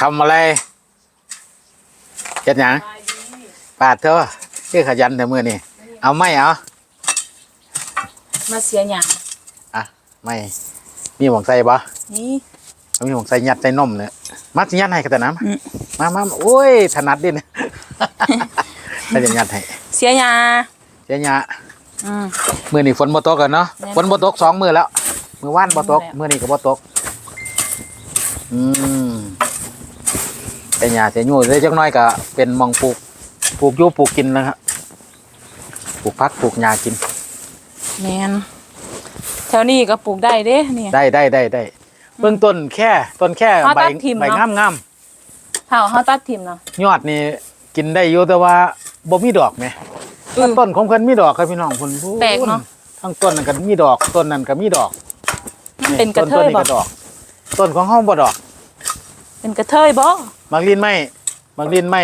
ทำอะไรเฮ็ดหยังปาดเถอะคือขยันแต่มือนี่เอาไม่เอามาเสียหยังอะไม่มีหมองใส่ปะนี่มีหมองใส่ยัดใส่นมเนี่ยมัดสิยัดให้กันแต่น้อืมำมามามาโอ้ยถนัดดิเนี่ยถ้าจะยัดให้เสียหยังเสียหยะอืมมือนี่ฝนบ่ตกกันเนาะแน่นอนฝนบ่ตกสองมือแล้วมือว่านบ่ตกแล้วมือนี่ก็บ่ตกอืม แต่หยาแต่ยู่ได้จักหน้อยก็เป็นหมองปลูกปลูกอยู่ปลูกกินนะครับปลูกพักปลูกหญ้ากินแม่นแถวนี้ก็ปลูกได้เด้เนี่ย ได้ได้ได้ได้เบื้องต้นแค่ต้นแค่เอาใบตัดทิ่มใบเนาะ งามงามเฮาเฮาตัดทิ่มเนาะ ๆยอดนี่กินได้อยู่แต่ว่าบ่มีดอกไหมอืมต้นของเพิ่นมีดอกครับพี่น้องเพิ่นพูดแปลกเนาะ ทั้งต้นนั่นก็มีดอกต้นนั้นก็มีดอกมันเป็นกระเทต้นยนี้บ่ก็ดอก ต้นของห้องบ่ดอก เป็นกระเทยบ่มักลินไม่มักลินไม่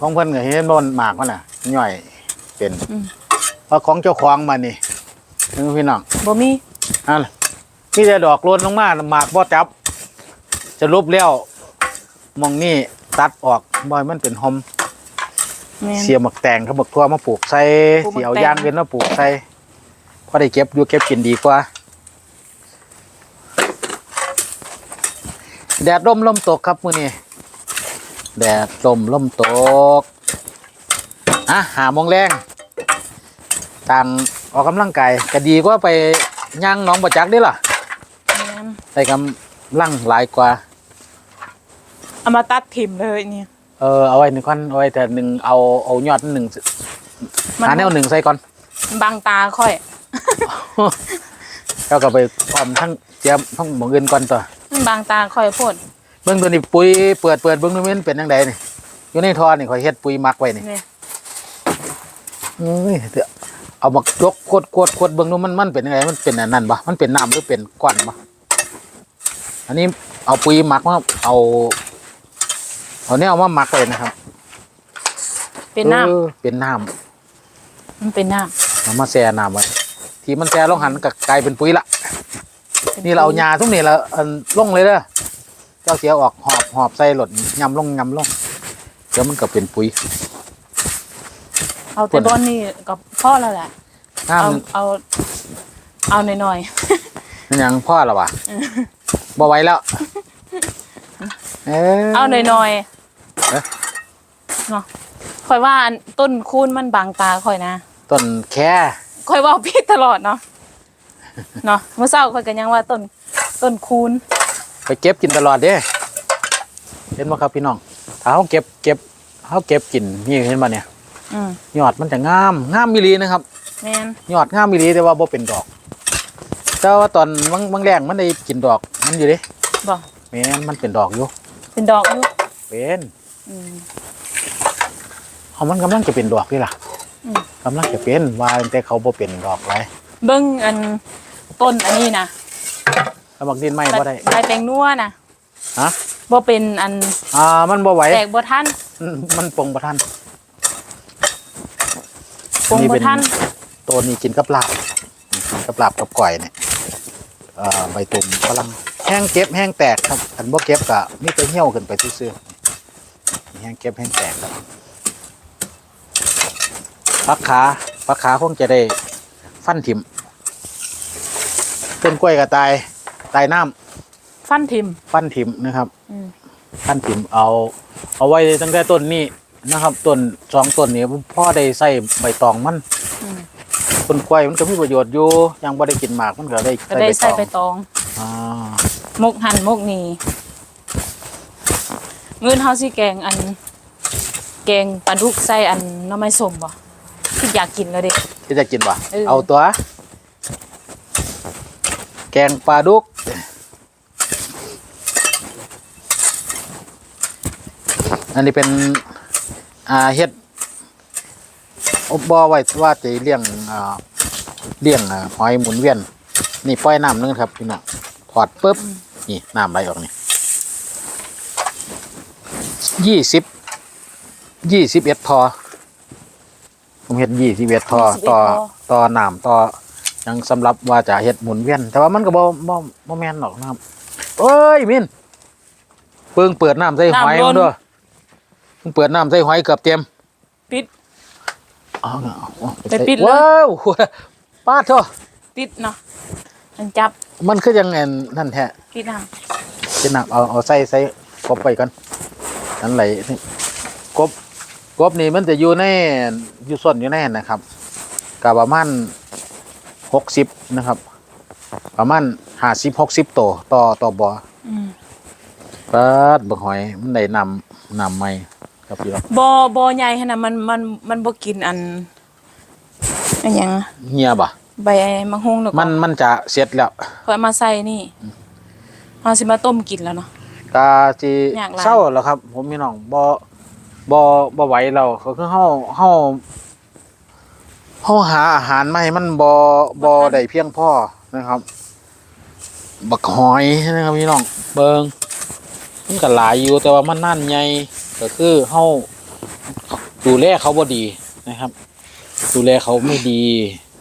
ของเพิ่นก็เห็นโดนหมากมันน่ะย่อยเป็นอืมเพราะของเจ้าของมานี่นึกพี่น้องบ่มีอันมีแต่ดอกโลนลงมาหมากบ่จับ จะรูปแล้วหมองนี่ตัดออกบ่ให้มันเป็นหอมแม่นเสียหมักแตงเขาบักทั่วมาปลูกใส่ปลูกหมักเสียวแตงย่างเว้นมาปลูกใส่พอได้เก็บอยู่เก็บกินดีกว่า แดดร่มลมตกครับมื้อนี้แดดร่มลมตกอะหาโมงแรงต่างออกกำลังกายก็ดีกว่าไปย่างหน้องประจักษ์เด้ล่ะแม่นได้กำลังหลายกว่า เอามาตัดทิ่มเลยเนี่ยเออเอาไว้หนึ่งก้อนเอาไว้แต่หนึ่งเอาเอายอดหนึ่งหาแนวหนึ่งใส่ก่อนมันบังตาค่อยแล้วก็ไปพร้อมทั้งเตรียมทั้งหมองเงินก่อนต่อ มันบังตาค่อยโพดเบิ่งตัวนี้ปุ๋ยเปิดเปิดเบิ่งดูมันเป็นยังไงนี่อยู่ในท่อนี่ข่อยเฮ็ดปุ๋ยหมักไว้นี่นี่เอ้ยเดี๋ยวเอามายกขวดขวดขวดเบิ่งดูมันมันเป็นยังไงมันเป็นอันนั้นบ่มันเป็นน้ำหรือเป็นก้อนบ่อันนี้เอาปุ๋ยหมักมาเอาเอาเนี่ยเอามาหมักไว้นะครับ เป็นน้ำออเป็นน้ำมันเป็นน้เอามาแช่น้ำไว้ที่มันแช่ลงหันก็กลายเป็นปุ๋ยละำ นี่เราเอายาทุกนี่เราอันลงเลยเด้อเจ้าเสียออกหอบหอบใส่หลดยำลงยำลงเดี๋ยวมันก็เป็นปุ๋ย เอาแต่บอนนี่กับพ่อแล้วแหละน้เอาเอา เอาหน่อยำมันยังพ่อและวะบ่ไหวแล้ว เอ้ๆเอาหน่อยเอ๊ะๆเนาะค่อยว่าอันต้นคูนมันบังตาค่อยนะ ต้นแค่ค่อยว่าพี่ตลอดเนาะ เนาะเมื่อเช้าค่อยกันยังว่าต้นต้นคูนไปเก็บกินตลอดเด้เห็นไหมครับพี่น้องถ้าเขาเก็บเก็บเขาเก็บกินนี่เห็นป่ะเนี่ยอืมยอดมันจะงามงามมิลีนะครับแม่นยอดงามมิลีแต่ว่าบ่เป็นดอก แต่ว่าตอนบางบางแรงมันได้กินดอกมันอยู่เดิบอกแม่นมันเป็นดอกอยู่เป็นดอกอยู่เป็นอืม เอามันกำลังจะเป็นดอกนี่ล่ะอืม กำลังจะเป็นว่าแต่เขาบ่เป็นดอกไรเบิ้งอัน ต้นอันนี้นะแล้วบักดินไม่บ่ได้ใบแปลงนัวนะฮะบ่เป็นอันอ่ามันบ่ไหวแตกบ่ทันมันมันปรงประทันปรุงนี่บ่เป็นทันตัวนี้กินกับลาบกินกับลาบกับก่อยเนี่ยเอ่อใบตุ่มกำลังแห้งเก็บแห้งแตกครับอันบ่เก็บก็มีแต่เหี่ยวขึ้นไปซื่อๆแห้งเก็บแห้งแตกครับพักขาพักขาคงจะได้ฟันถิ่ม ต้นกล้วยก็ตายตายน้ำฟันทิมฟันถิ่มนะครับ อืมฟันถิ่มเอาเอาไว้ตั้งแต่ต้นนี้นะครับต้นสองต้นนี้พ่อได้ใส่ใบตองมันอืมต้นกล้วยมันก็มีประโยชน์อยู่ยังบ่ได้กินหมากมันก็ได้ก็ได้ใส่ใบตองตอง อ่ามกหั่นมกนี่เงินเฮาสิแกงอัน แกงปลาดุกใส่อันหน้ำไม้ส้มบ่ที่อยากกินแล้วเด็กที่จะกินวะเออ เอาตัว แกงปลาดุก อันนี้เป็นอ่าเฮ็ดอบบ่ไว้ว่าจะเลี้ยงอ่าเลี้ยงอ่าหอยหมุนเวียน นี่ปล่อยน้ำนึงครับพี่น้องถอดปุ๊บ นี่น้ำไหลออกนี่ยี่สิบยี่สิบเอ็ดทอผมเฮ็ดยี่สิบเอ็ดทอ21ต่อทอต่อน้ำต่อ ยังสำหรับว่าจะเฮ็ดหมุนเวียน แต่ว่ามันก็บ่บ่บ่แม่นหรอกนะครับเอ้ยมินเพิ่งเปิดน้ำใส่หอยน้ำล้นมันด้วยเพิ่งเปิดน้ำใส่หอยเกือบเต็มปิดเอาเอาเอาไปปิดเลยว้าวป้าดเถอะปิดเนาะมันจับ มันคือยังไงนั่นแท้ปิดน้เป็นหนักเอาเอาใส่ใส่กบไปก่อนนั่นไหลนี่กบกบนี่มันจะอยู่ในอยู่ส่วนอยู่ในนั่นนะครับกับประมาณ หกสิบนะครับ ประมาณห้าสิบหกสิบตัวต่อต่อบ่อำอืมปัดบักหอยมันได้นำนำใหม่ครับพี่น้องบ่บ่ใหญ่ขนาดมันมันมันบ่กินอันอันหยังเฮียบ่ใบมะฮุงเนาะมันมันจะเสร็จแล้วค่อยเอามาใส่นี่เอาสิมาต้มกินแล้วเนาะกาจีอยากลาเศร้าแล้วครับ ผมพี่น้องบ่บ่บ่ไหวเราก็คือเฮาเฮา เฮาหาอาหารมาให้มันบ่บ่ได้เพียงพอนะครับ บักหอยนะครับพี่น้องเบิงมันก็หลายอยู่แต่ว่ามันนั่นใหญ่ก็คือเฮาดูแลเขาบ่ดีนะครับ ดูแลเขาไม่ดี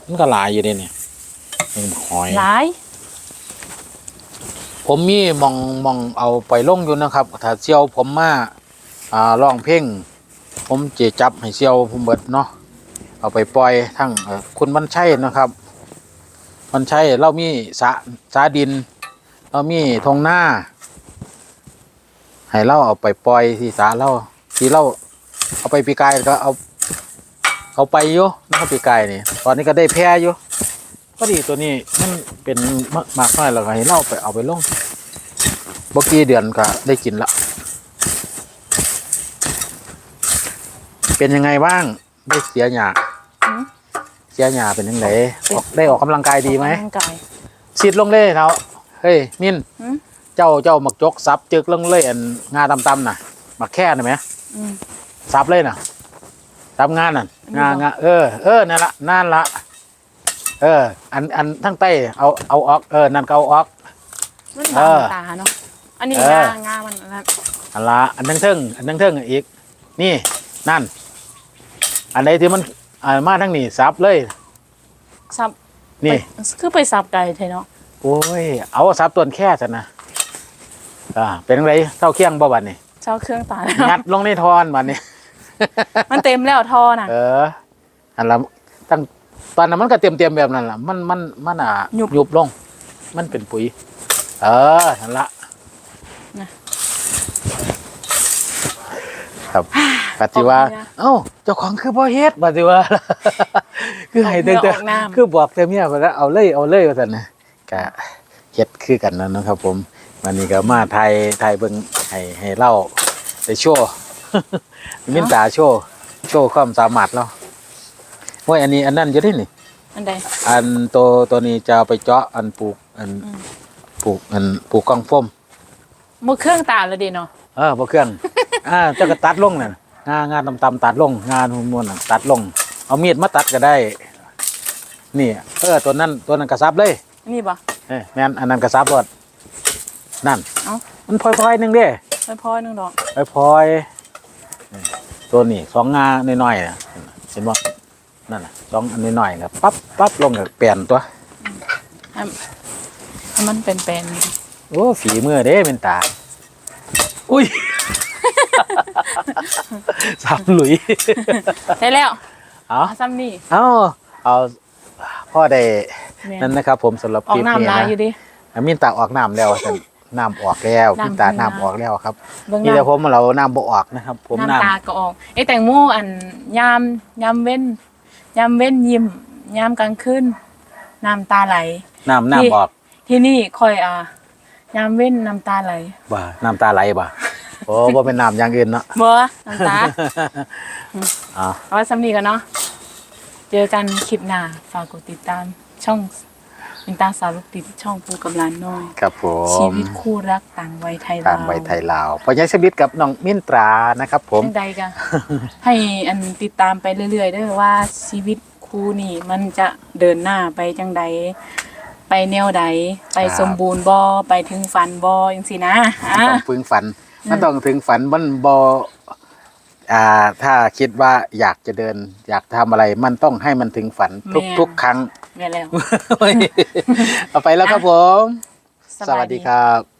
มันก็หลายอยู่เด้เนี่ยเบิ่งบักหอยหลาย ผมมีมองมองเอาไปลงอยู่นะครับ ถ้าเซียวผมมาอ่าร้องเพลงผมเจจับให้เซียวผมเบิดเนาะ เอาไปปล่อยทั้งคุณมันใช่นะครับ มันใช่เรามีสาสาดิน เรามีทงหน้า ให้เราเอาไปปล่อยที่สาเราที่เราเอาไปปีกายก็เอาเอาไปอยู่นะครับปีกายนี่ตอนนี้ก็ได้แพ้อยู่พอดีตัวนี้มันเป็นมามากน้อยแล้วก็ให้เราไปเอาไปลงบกี่เดือนก็ได้กินละเป็นยังไงบ้าง ได้เสียหยา เสียหยาเป็นยังไงออกได้ออกกำลังกายดีไหมออกกำลังกาย สิดลงเลยเท้าเฮ้ยมินหืม เจ้าเจ้าหมักจกซับจึกลงเลยอันงาตำๆน่ะหมักแค่น่ะไหมอืม ซับเลยน่ะซับงานน่ะอันนี้งาเหรอ งาเออเออนั่นละนั่นละเออ อันอันทั้งใต้เอาเอาออกเออนั่นก็เอาออก มันเอบางอตาเนาะ อันนี้เออ งางามันอันนั้นอันละอันทั้งเทิงอันทั้งเทิงอีก นี่นั่น อันใดที่มัน อ่ามาทั้งนี้ซับเลย ซับนี่ ไปคือไปซับไก่เทเนาะโอ้ย เอาซับต้นแค่สันนะอ่าเป็นไรเท่าเคียงบ่บันนี่เจ้าเครื่องตาแล้วงัดลงในทอนบันนี่มันเต็มแล้วท่อน่ะ เอออันละตั้งตอนนั้นมันก็เตรียมเตรียมๆแบบนั้นล่ะมันมันมันอะยุบ ยุบลง มันเป็นปุ๋ย เออนั่นละนะ ครับปฏิว่าขอบคุณนะเอ้าเจ้าของคือบ่เฮ็ดปฏิว่า คือให้แต่แต่ออกน้ำคือบอกแต่เมียว่าแล้วเอาเลยเอาเลยว่าซั่นนะก็เฮ็ดคือกันนั่นนะครับ ผมวันนี้ก็มาไทยไทยเบิ่งให้ให้เล่าได้โชว์มินตาโชว์โชว์ความสามารถเราโอ้ยอันนี้อันนั้นอยู่ได้นี่อันใดอันตัวตัวนี้จะเอาไปเจาะอันปลูกอันอืมปลูกอันปลูกกองฟ้มบ่เครื่องตาแล้วเดิเนาะ เออบ่เครื่องอ่าเจ้าก็ตัดลงน่ะงางาตำๆตัดลง งานมวนๆน่ะตัดลง เอามีดมาตัดก็ได้ นี่ เออตัวนั้นตัวนั้นกระซับเลย นี่บ่เอ้ยแม่นอันนั้นกระซับรถนั่นเอ้ามันพลอยๆหนึงเด้ไม่พอนึงดอกพลอยๆนี่ตัวนี้สองงาน้อยๆน่ะเห็นบ่นั่นน่ะสองอันน้อยๆน่ะปั๊บปั๊บลงก็เปลี่ยนตัว ให้ให้มันเป็นเป็นโอ้ฝีมือเด้เป็นตา อุ้ย สามหลุยได้แล้วเอาเอาซ้ำนี่เอาเอาพ่อได้แม่นนั่นนะครับ ผมสำหรับออคกลิปน้ำนี้ลายนะอยู่ดิ อะมินตาออกน้ำแล้วท่านน้ำออกแล้วน้ำมินตาขึ้นน้ำมาออกแล้วครับเบิ่งนี่แต่น้ำผมเราน้ำบ่ออกนะครับ ผมน้น้ำตาก็ออกไอ้แตงโมอันยามยามเว้นยามเว้นยิ้มยามกลางคืนน้ำตาไหลำน้ำน้ำออก ที่นี่คอยอ่า ยามเว้นน้ำตาไหลบ่น้ำตาไหลบ่โอ้บ่เป็นน้ำอย่างอื่นเนาะบ่น้ำตาอ่าเอาไว้ซ้ำนี้กันเนาะเจอกันคลิปหน้าฝากกดติดตามช่องมินตาสาวลูกติดช่องปูกับหลานน้อยครับผมชีวิตคู่รักต่างวัยไทยตามลาวใบไทยลาวพอยังสมิทกับน้องมินตรานะครับ ผมจังใดกันให้อันติดตามไปเรื่อยๆเด้อว่าชีวิตคู่นี่มันจะเดินหน้าไปจังใด ไปแนวใดไปครับสมบูรณ์บ่ไปถึงฝันบ่จังซี่นะอะต้องพึงฝัน มันต้องถึงฝันมันบอ่าถ้าคิดว่าอยากจะเดิน อยากทำอะไร มันต้องให้มันถึงฝันทุกทุกครั้ง แม่นแล้ว เอาไปแล้วครับผม สวัสดีครับ